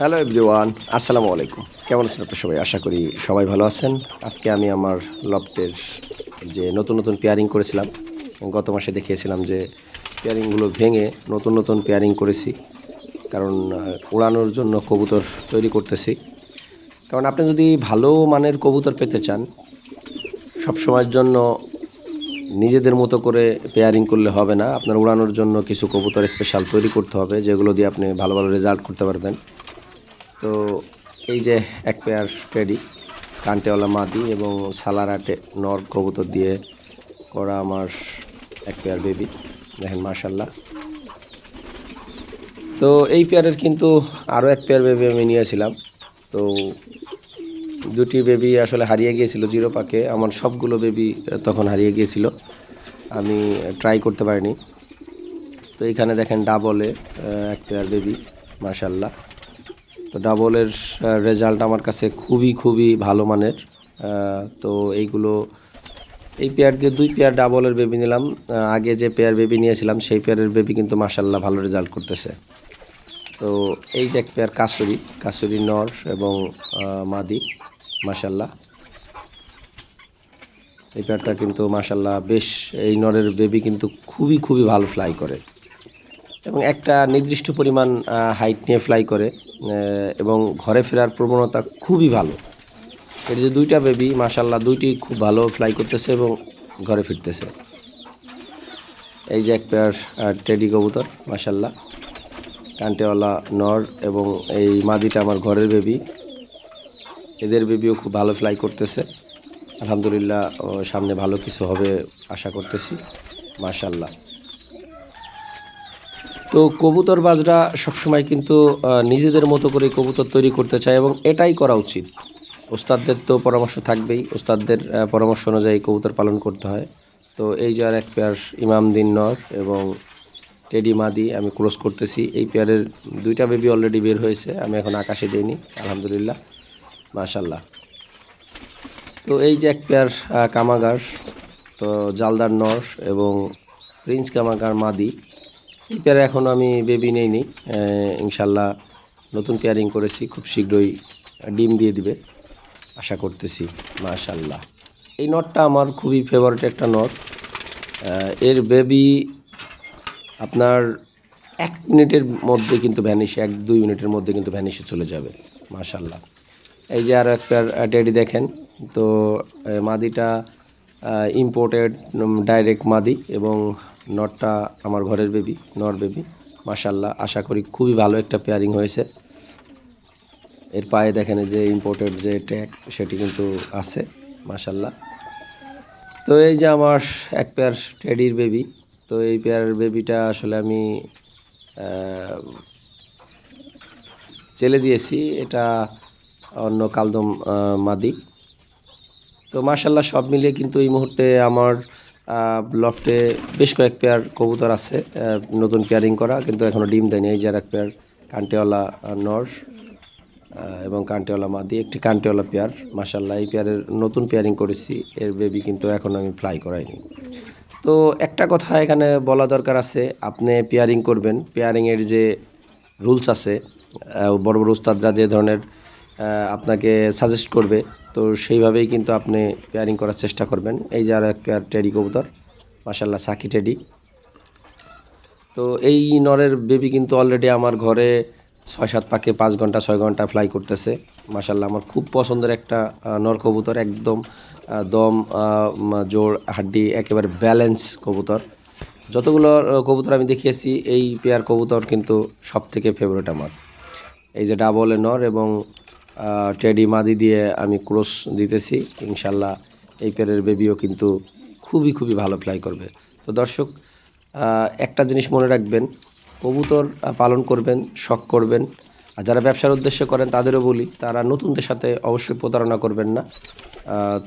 Hello everyone আসসালামু আলাইকুম কেমন আছেন আপনার সবাই? আশা করি সবাই ভালো আছেন। আজকে আমি আমার লফটের যে নতুন নতুন পেয়ারিং করেছিলাম, গত মাসে দেখিয়েছিলাম যে পেয়ারিংগুলো ভেঙে নতুন নতুন পেয়ারিং করেছি। কারণ উড়ানোর জন্য কবুতর তৈরি করতেছি। কারণ আপনি যদি ভালো মানের কবুতর পেতে চান, সবসময়ের জন্য নিজেদের মতো করে পেয়ারিং করলে হবে না। আপনার উড়ানোর জন্য কিছু কবুতর স্পেশাল তৈরি করতে হবে, যেগুলো দিয়ে আপনি ভালো ভালো রেজাল্ট করতে পারবেন। তো এই যে এক পেয়ার টেডি কান্টেওয়ালা মাদি এবং সালারাটে নর কবুতর দিয়ে করা আমার এক পেয়ার বেবি দেখেন মার্শাল্লাহ তো এই পেয়ারের কিন্তু আরও এক পেয়ার বেবি আমি নিয়েছিলাম। তো দুটি বেবি আসলে হারিয়ে গিয়েছিল জিরো পাকে, আমার সবগুলো বেবি তখন হারিয়ে গিয়েছিল। আমি ট্রাই করতে পারিনি। তো এখানে দেখেন ডাবলে এক পেয়ার বেবি মাশাল্লাহ তো ডাবলের রেজাল্ট আমার কাছে খুবই খুবই ভালো মানের। তো এইগুলো, এই পেয়ার দিয়ে দুই পেয়ার ডাবলের বেবি নিলাম। আগে যে পেয়ার বেবি নিয়েছিলাম, সেই পেয়ারের বেবি কিন্তু মাশাল্লাহ ভালো রেজাল্ট করতেছে। তো এই যে এক পেয়ার কাসুরি কাসুরি নর এবং মাদি মাশাল্লাহ এই পেয়ারটা কিন্তু মাশাল্লাহ বেশ, এই নরের বেবি কিন্তু খুবই খুবই ভালো ফ্লাই করে। এবং একটা নির্দিষ্ট পরিমাণ হাইট নিয়ে ফ্লাই করে এবং ঘরে ফেরার প্রবণতা খুবই ভালো। এর যে দুইটা বেবি মাশাল্লাহ দুইটি খুব ভালো ফ্লাই করতেছে এবং ঘরে ফিরতেছে। এই যে এক পেয়ার টেডি কবুতর মাশাল্লাহ কান্টেওয়ালা নর এবং এই মাদিটা আমার ঘরের বেবি এদের বেবিও খুব ভালো ফ্লাই করতেছে। আলহামদুলিল্লাহ সামনে ভালো কিছু হবে আশা করতেছি মাশাল্লাহ তো কবুতর বাজরা সবসময় কিন্তু নিজেদের মতো করে কবুতর তৈরি করতে চায় এবং এটাই করা উচিত। ওস্তাদদের তো পরামর্শ থাকবেই। ওস্তাদদের পরামর্শ অনুযায়ী কবুতর পালন করতে হয়। তো এই যে আর এক পেয়ার ইমামদিন নর এবং টেডি মাদি আমি ক্রস করতেছি। এই পেয়ারের দুইটা বেবি অলরেডি বের হয়েছে। আমি এখন আকাশে দিইনি, আলহামদুলিল্লাহ। মাশাল্লাহ তো এই যে এক পেয়ার কামাগার, তো জালদার নর এবং প্রিন্স কামাগার মাদি। পেয়ারে এখন আমি বেবি নেইনি। ইনশাল্লাহ নতুন পেয়ারিং করেছি, খুব শীঘ্রই ডিম দিয়ে দিবে। আশা করতেছি, মাশাল্লাহ। এই নটটা আমার খুবই ফেভারিট একটা নট এর বেবি আপনার এক মিনিটের মধ্যে কিন্তু ভ্যানিশ এক দুই মিনিটের মধ্যে কিন্তু ভ্যানিশে চলে যাবে, মাশাল্লাহ। এই যে আর এক পেয়ার টেডি দেখেন, তো মাদিটা ইম্পোর্টেড ডাইরেক্ট মাদি এবং নটটা আমার ঘরের বেবি নর বেবি মাশাল্লাহ আশা করি খুবই ভালো একটা পেয়ারিং হয়েছে। এর পায়ে দেখেন যে ইম্পোর্টেড যে ট্যাগ সেটি কিন্তু আছে মাশাল্লাহ তো এই যে আমার এক পেয়ার টেডির বেবি তো এই পেয়ার বেবিটা আসলে আমি চেলে দিয়েছি। এটা অন্য কালদম মাদি। তো মার্শাল্লাহ সব মিলিয়ে কিন্তু এই মুহূর্তে আমার লফটে বেশ কয়েক পেয়ার কবুতর আছে নতুন পেয়ারিং করা, কিন্তু এখনও ডিম দেয়নি। এই যে এক পেয়ার কান্টেওয়ালা নর এবং কান্টেওয়ালা মাদি একটি কান্টেওয়ালা পেয়ার মাশাল্লাহ এই পেয়ারের নতুন পেয়ারিং করেছি, এর বেবি কিন্তু এখনও আমি ফ্লাই করাইনি। তো একটা কথা এখানে বলা দরকার আছে, আপনি পেয়ারিং করবেন। পেয়ারিংয়ের যে রুলস আছে বড় বড় উস্তাদরা যে ধরনের আপনাকে সাজেস্ট করবে। তো সেইভাবেই কিন্তু আপনি পেয়ারিং করার চেষ্টা করবেন। এই যে আর এক পেয়ার টেডি কবুতর মাসাল্লাহ সাকি টেডি তো এই নরের বেবি কিন্তু অলরেডি আমার ঘরে ছয় সাত পাকে পাঁচ ঘণ্টা, ছয় ঘণ্টা ফ্লাই করতেছে। মাসাল্লাহ আমার খুব পছন্দের একটা নর কবুতর, একদম দম জোর, হাড্ডি, একেবারে ব্যালেন্স কবুতর। যতগুলো কবুতর আমি দেখিয়েছি, এই পেয়ার কবুতর কিন্তু সব থেকে ফেভারিট আমার। এই যে ডাবলে নর এবং টেডি মাদি দিয়ে আমি ক্রস দিতেছি। ইনশাল্লাহ এই পেয়ারের বেবিও কিন্তু খুবই খুবই ভালো ফ্লাই করবে। তো দর্শক একটা জিনিস মনে রাখবেন, কবুতর পালন করবেন, শখ করবেন, আর যারা ব্যবসার উদ্দেশ্যে করেন তাদেরও বলি, তারা নতুনদের সাথে অবশ্যই প্রতারণা করবেন না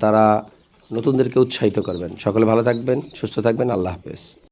তারা নতুনদেরকে উৎসাহিত করবেন। সকলে ভালো থাকবেন, সুস্থ থাকবেন, আল্লাহ হাফেজ।